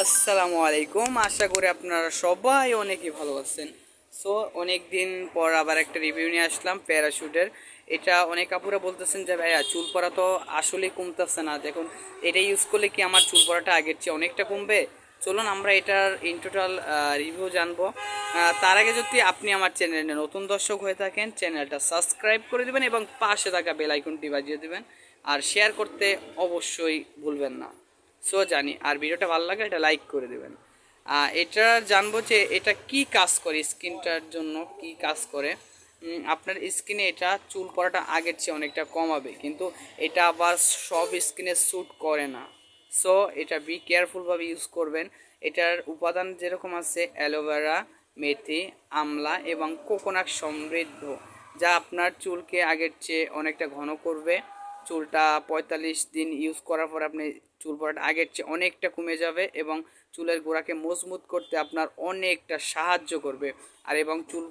আসসালামু আলাইকুম। আশা করি আপনারা সবাই অনেকই ভালো আছেন। সো অনেক দিন পর আবার একটা রিভিউ নিয়ে আসলাম প্যারাশুটের এটা অনেক আপুরা বলতেছেন যে, ভাইয়া, চুল পড়া তো আসলেই কমতেছে না। দেখুন, এটা ইউজ করলে কি আমার চুল পড়াটা আগের চেয়ে অনেকটা কমবে? চলুন, আমরা এটার ইন টোটাল রিভিউ জানব। তার আগে যদি আপনি আমার চ্যানেলে নতুন দর্শক হয়ে থাকেন চ্যানেলটা সাবস্ক্রাইব করে দেবেন এবং পাশে থাকা বেল আইকনটি বাজিয়ে দেবেন। আর শেয়ার করতে অবশ্যই ভুলবেন না। সো জানি, আর ভিডিওটা ভালো লাগে এটা লাইক করে দেবেন। এটা জানব যে এটা কি কাজ করে, স্কিনটার জন্য কি কাজ করে। আপনার স্কিনে এটা চুল পড়াটা আগের চেয়ে অনেকটা কমাবে, কিন্তু এটা আবার সব স্কিনে স্যুট করে না। সো এটা বি কেয়ারফুলভাবে ইউজ করবেন। এটার উপাদান যেরকম আছে, অ্যালোভেরা, মেথি, আমলা এবং কোকোনাট সমৃদ্ধ, যা আপনার চুলকে আগের চেয়ে অনেকটা ঘন করবে। চুলটা পঁয়তাল্লিশ দিন ইউজ করার পর আপনি চুল পড়াটা আগের চেয়ে অনেকটা কমে যাবে এবং চুলের গোড়াকে মজবুত করতে আপনার অনেকটা সাহায্য করবে। আর এবং চুল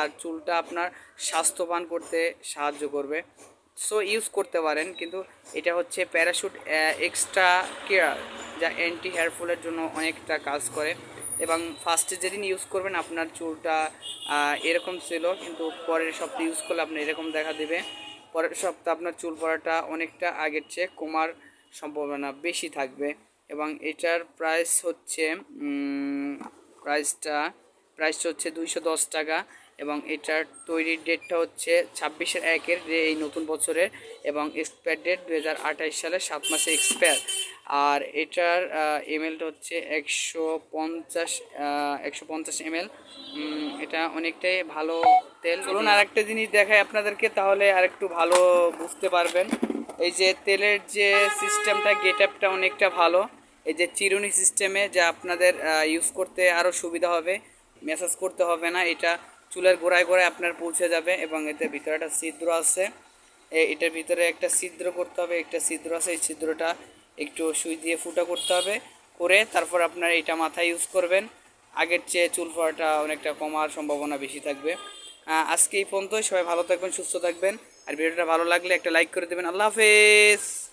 আর চুলটা আপনার স্বাস্থ্যবান করতে সাহায্য করবে। সো ইউজ করতে পারেন, কিন্তু এটা হচ্ছে প্যারাশুট এক্সট্রা কেয়ার যা অ্যান্টি হেয়ার ফলের জন্য অনেকটা কাজ করে। এবং ফার্স্টে যেদিন ইউজ করবেন, আপনার চুলটা এরকম ছিল, কিন্তু পরের সপ্তাহে ইউজ করলে আপনি এরকম দেখা দেবে। পরের সপ্তাহ আপনার চুল পড়াটা অনেকটা আগের চেয়ে কমার সম্ভাবনা বেশি থাকবে এবং এটার প্রাইস হচ্ছে প্রাইসটা প্রাইস হচ্ছে দুইশো দশ টাকা। এবং এটার তৈরির ডেটটা হচ্ছে ছাব্বিশের একের যে এই নতুন বছরের এবং এক্সপায়ার ডেট দু সালের সাত মাসে এক্সপায়ার। আর এটার এমএলটা হচ্ছে একশো পঞ্চাশ একশো পঞ্চাশ এমএল এটা অনেকটাই ভালো তেল। চলুন আর একটা জিনিস দেখায় আপনাদেরকে তাহলে আর একটু ভালো বুঝতে পারবেন। এই যে তেলের যে সিস্টেমটা গেট আপটা অনেকটা ভালো। এই যে চিরুনি সিস্টেমে যা আপনাদের ইউজ করতে আরও সুবিধা হবে মেসাজ করতে হবে না। এটা চুলের গোড়ায় গোড়ায় আপনার পৌঁছে যাবে এবং এতে ভিতরে একটা ছিদ্র আছে। এটার ভিতরে একটা ছিদ্র করতে হবে, একটা ছিদ্র আছে, এই ছিদ্রটা একটু সুই দিয়ে ফুটা করতে হবে করে তারপর আপনার এটা মাথায় ইউজ করবেন। আগের চেয়ে চুল পড়াটা অনেকটা কমার সম্ভাবনা বেশি থাকবে। আজকে এই পর্যন্তই, সবাই ভালো থাকবেন, সুস্থ থাকবেন। আর ভিডিওটা ভালো লাগলে একটা লাইক করে দেবেন। আল্লাহ হাফেজ!